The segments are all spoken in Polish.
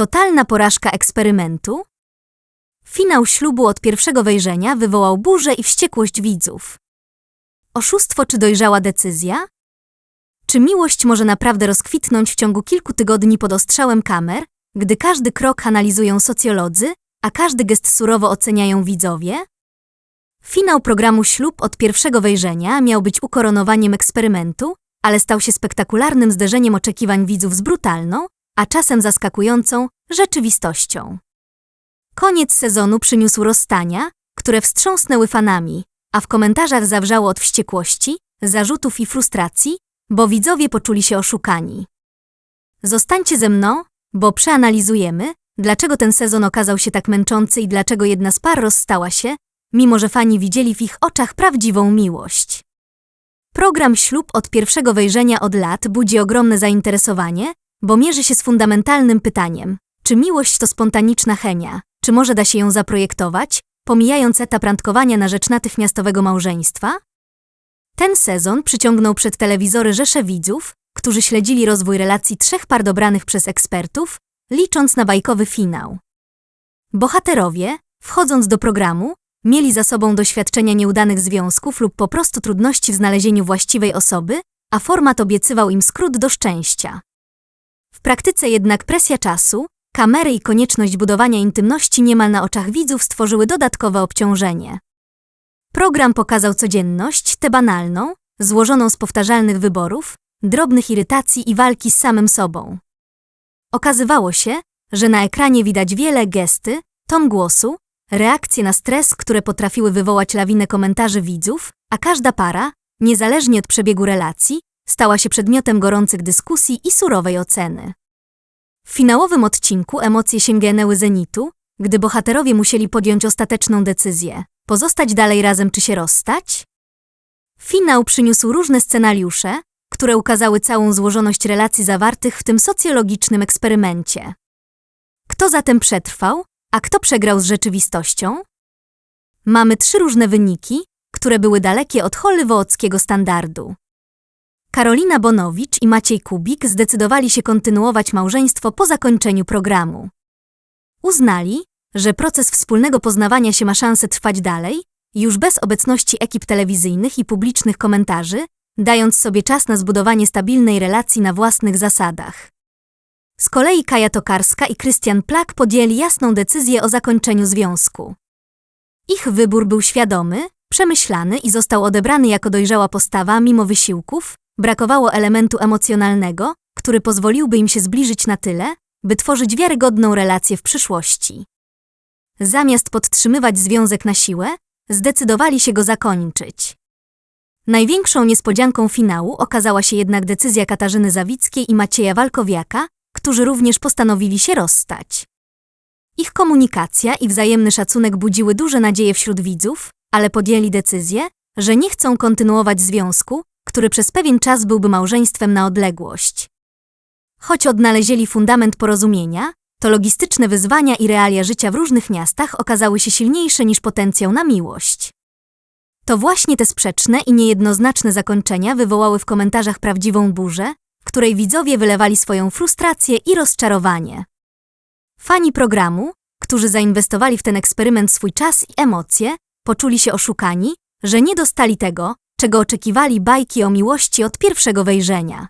Totalna porażka eksperymentu? Finał ślubu od pierwszego wejrzenia wywołał burzę i wściekłość widzów. Oszustwo czy dojrzała decyzja? Czy miłość może naprawdę rozkwitnąć w ciągu kilku tygodni pod ostrzałem kamer, gdy każdy krok analizują socjolodzy, a każdy gest surowo oceniają widzowie? Finał programu Ślub od pierwszego wejrzenia miał być ukoronowaniem eksperymentu, ale stał się spektakularnym zderzeniem oczekiwań widzów z brutalną, a czasem zaskakującą rzeczywistością. Koniec sezonu przyniósł rozstania, które wstrząsnęły fanami, a w komentarzach zawrzało od wściekłości, zarzutów i frustracji, bo widzowie poczuli się oszukani. Zostańcie ze mną, bo przeanalizujemy, dlaczego ten sezon okazał się tak męczący i dlaczego jedna z par rozstała się, mimo że fani widzieli w ich oczach prawdziwą miłość. Program Ślub od pierwszego wejrzenia od lat budzi ogromne zainteresowanie, bo mierzy się z fundamentalnym pytaniem, czy miłość to spontaniczna chemia, czy może da się ją zaprojektować, pomijając etap randkowania na rzecz natychmiastowego małżeństwa? Ten sezon przyciągnął przed telewizory rzesze widzów, którzy śledzili rozwój relacji trzech par dobranych przez ekspertów, licząc na bajkowy finał. Bohaterowie, wchodząc do programu, mieli za sobą doświadczenia nieudanych związków lub po prostu trudności w znalezieniu właściwej osoby, a format obiecywał im skrót do szczęścia. W praktyce jednak presja czasu, kamery i konieczność budowania intymności niemal na oczach widzów stworzyły dodatkowe obciążenie. Program pokazał codzienność, tę banalną, złożoną z powtarzalnych wyborów, drobnych irytacji i walki z samym sobą. Okazywało się, że na ekranie widać wiele gesty, ton głosu, reakcje na stres, które potrafiły wywołać lawinę komentarzy widzów, a każda para, niezależnie od przebiegu relacji, stała się przedmiotem gorących dyskusji i surowej oceny. W finałowym odcinku emocje sięgnęły zenitu, gdy bohaterowie musieli podjąć ostateczną decyzję pozostać dalej razem czy się rozstać? Finał przyniósł różne scenariusze, które ukazały całą złożoność relacji zawartych w tym socjologicznym eksperymencie. Kto zatem przetrwał, a kto przegrał z rzeczywistością? Mamy trzy różne wyniki, które były dalekie od hollywoodzkiego standardu. Karolina Bonowicz i Maciej Kubik zdecydowali się kontynuować małżeństwo po zakończeniu programu. Uznali, że proces wspólnego poznawania się ma szansę trwać dalej, już bez obecności ekip telewizyjnych i publicznych komentarzy, dając sobie czas na zbudowanie stabilnej relacji na własnych zasadach. Z kolei Kaja Tokarska i Krystian Plak podjęli jasną decyzję o zakończeniu związku. Ich wybór był świadomy, przemyślany i został odebrany jako dojrzała postawa mimo wysiłków, brakowało elementu emocjonalnego, który pozwoliłby im się zbliżyć na tyle, by tworzyć wiarygodną relację w przyszłości. Zamiast podtrzymywać związek na siłę, zdecydowali się go zakończyć. Największą niespodzianką finału okazała się jednak decyzja Katarzyny Zawickiej i Macieja Walkowiaka, którzy również postanowili się rozstać. Ich komunikacja i wzajemny szacunek budziły duże nadzieje wśród widzów, ale podjęli decyzję, że nie chcą kontynuować związku, który przez pewien czas byłby małżeństwem na odległość. Choć odnaleźli fundament porozumienia, to logistyczne wyzwania i realia życia w różnych miastach okazały się silniejsze niż potencjał na miłość. To właśnie te sprzeczne i niejednoznaczne zakończenia wywołały w komentarzach prawdziwą burzę, w której widzowie wylewali swoją frustrację i rozczarowanie. Fani programu, którzy zainwestowali w ten eksperyment swój czas i emocje, poczuli się oszukani, że nie dostali tego, czego oczekiwali bajki o miłości od pierwszego wejrzenia.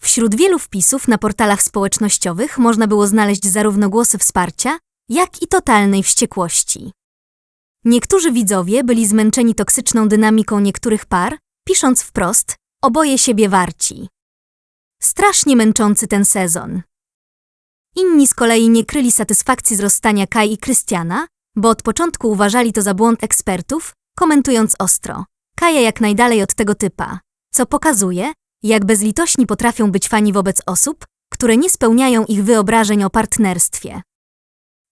Wśród wielu wpisów na portalach społecznościowych można było znaleźć zarówno głosy wsparcia, jak i totalnej wściekłości. Niektórzy widzowie byli zmęczeni toksyczną dynamiką niektórych par, pisząc wprost: oboje siebie warci. Strasznie męczący ten sezon. Inni z kolei nie kryli satysfakcji z rozstania Kai i Krystiana, bo od początku uważali to za błąd ekspertów, komentując ostro. Kaja jak najdalej od tego typa, co pokazuje, jak bezlitośni potrafią być fani wobec osób, które nie spełniają ich wyobrażeń o partnerstwie.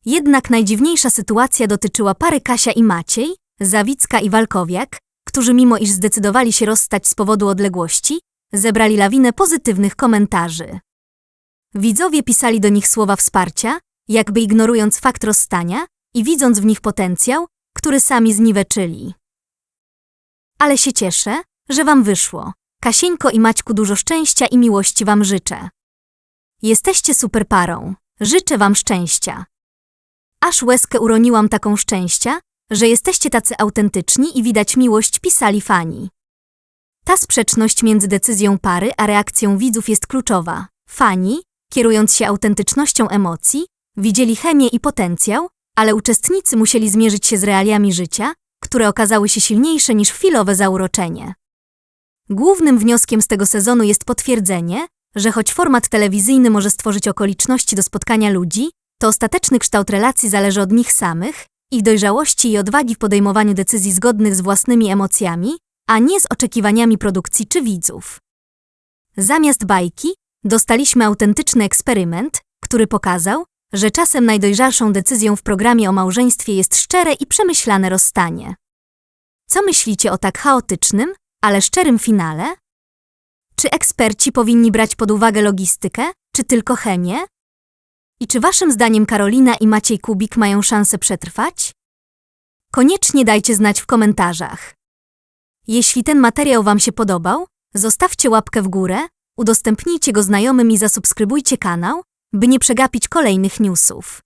Jednak najdziwniejsza sytuacja dotyczyła pary Kasia i Maciej, Zawicka i Walkowiak, którzy mimo iż zdecydowali się rozstać z powodu odległości, zebrali lawinę pozytywnych komentarzy. Widzowie pisali do nich słowa wsparcia, jakby ignorując fakt rozstania i widząc w nich potencjał, który sami zniweczyli. Ale się cieszę, że wam wyszło. Kasieńko i Maćku dużo szczęścia i miłości wam życzę. Jesteście super parą. życzę wam szczęścia. Aż łezkę uroniłam taką szczęścia, że jesteście tacy autentyczni i widać miłość, pisali fani. Ta sprzeczność między decyzją pary a reakcją widzów jest kluczowa. Fani, kierując się autentycznością emocji, widzieli chemię i potencjał, ale uczestnicy musieli zmierzyć się z realiami życia, które okazały się silniejsze niż chwilowe zauroczenie. Głównym wnioskiem z tego sezonu jest potwierdzenie, że choć format telewizyjny może stworzyć okoliczności do spotkania ludzi, to ostateczny kształt relacji zależy od nich samych, ich dojrzałości i odwagi w podejmowaniu decyzji zgodnych z własnymi emocjami, a nie z oczekiwaniami produkcji czy widzów. Zamiast bajki, dostaliśmy autentyczny eksperyment, który pokazał, że czasem najdojrzalszą decyzją w programie o małżeństwie jest szczere i przemyślane rozstanie. Co myślicie o tak chaotycznym, ale szczerym finale? Czy eksperci powinni brać pod uwagę logistykę, czy tylko chemię? I czy waszym zdaniem Karolina i Maciej Kubik mają szansę przetrwać? Koniecznie dajcie znać w komentarzach. Jeśli ten materiał wam się podobał, zostawcie łapkę w górę, udostępnijcie go znajomym i zasubskrybujcie kanał, by nie przegapić kolejnych newsów.